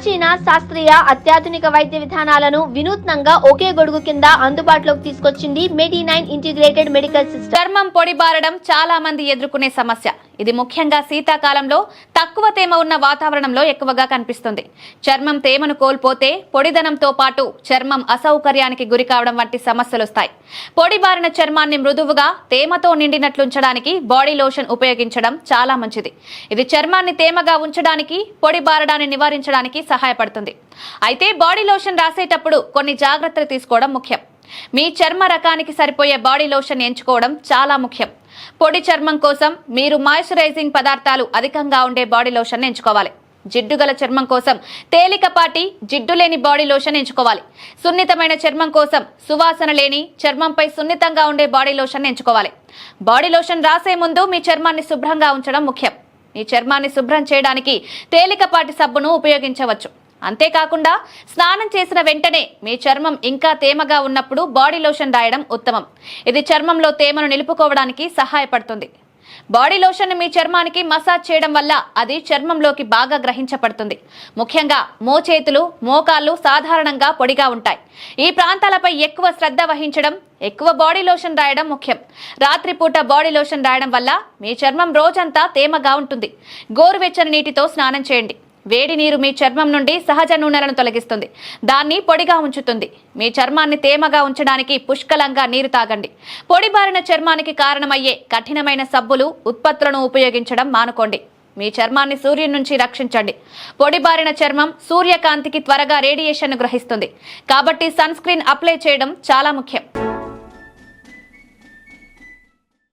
ప్రాచీన శాస్త్రీయ అత్యాధునిక వైద్య విధానాలను వినూత్నంగా ఒకే గొడుగు కింద అందుబాటులోకి తీసుకొచ్చింది medi nine integrated medical system చర్మం పొడిబారడం చాలా మంది ఎదుర్కొనే సమస్య. ఇది ముఖ్యంగా శీతాకాలంలో తక్కువ తేమ ఉన్న వాతావరణంలో ఎక్కువగా కనిపిస్తుంది. చర్మం తేమను కోల్పోతే పొడిదనంతో పాటు చర్మం అసౌకర్యానికి గురి కావడం వంటి సమస్యలు వస్తాయి పొడి బారిన చర్మాన్ని మృదువుగా తేమతో నిండినట్లుంచడానికి బాడీ లోషన్ ఉపయోగించడం చాలా మంచిది. ఇది చర్మాన్ని తేమగా ఉంచడానికి పొడి బారడాన్ని నివారించడానికి సహాయపడుతుంది. అయితే బాడీ లోషన్ రాసేటప్పుడు కొన్ని జాగ్రత్తలు తీసుకోవడం ముఖ్యం. మీ చర్మ రకానికి సరిపోయే బాడీ లోషన్ ఎంచుకోవడం చాలా ముఖ్యం. పొడి చర్మం కోసం మీరు మాయిశ్చరైజింగ్ పదార్థాలు అధికంగా ఉండే బాడీ లోషన్ ఎంచుకోవాలి. జిడ్డు గల చర్మం కోసం తేలికపాటి జిడ్డు లేని బాడీ లోషన్ ఎంచుకోవాలి. సున్నితమైన చర్మం కోసం సువాసన లేని చర్మంపై సున్నితంగా ఉండే బాడీ లోషన్ ఎంచుకోవాలి. బాడీ లోషన్ రాసే ముందు మీ చర్మాన్ని శుభ్రంగా ఉంచడం ముఖ్యం. మీ చర్మాన్ని శుభ్రం చేయడానికి తేలికపాటి సబ్బును ఉపయోగించవచ్చు. అంతేకాకుండా స్నానం చేసిన వెంటనే మీ చర్మం ఇంకా తేమగా ఉన్నప్పుడు బాడీ లోషన్ రాయడం ఉత్తమం. ఇది చర్మంలో తేమను నిలుపుకోవడానికి సహాయపడుతుంది. బాడీ లోషన్ మీ చర్మానికి మసాజ్ చేయడం వల్ల అది చర్మంలోకి బాగా గ్రహించబడుతుంది. ముఖ్యంగా మోచేతులు మోకాళ్ళు సాధారణంగా పొడిగా ఉంటాయి. ఈ ప్రాంతాలపై ఎక్కువ శ్రద్ధ వహించడం ఎక్కువ బాడీ లోషన్ రాయడం ముఖ్యం. రాత్రిపూట బాడీ లోషన్ రాయడం వల్ల మీ చర్మం రోజంతా తేమగా ఉంటుంది. గోరువెచ్చని నీటితో స్నానం చేయండి. వేడి నీరు మీ చర్మం నుండి సహజ నూనెలను తొలగిస్తుంది. దాన్ని పొడిగా ఉంచుతుంది. మీ చర్మాన్ని తేమగా ఉంచడానికి పుష్కలంగా నీరు తాగండి. పొడి బారిన చర్మానికి కారణమయ్యే కఠినమైన సబ్బులు ఉత్పత్తులను ఉపయోగించడం మానుకోండి. మీ చర్మాన్ని సూర్యుని నుంచి రక్షించండి. పొడిబారిన చర్మం సూర్యకాంతికి త్వరగా రేడియేషన్ గ్రహిస్తుంది. కాబట్టి సన్ స్క్రీన్ అప్లై చేయడం చాలా ముఖ్యం.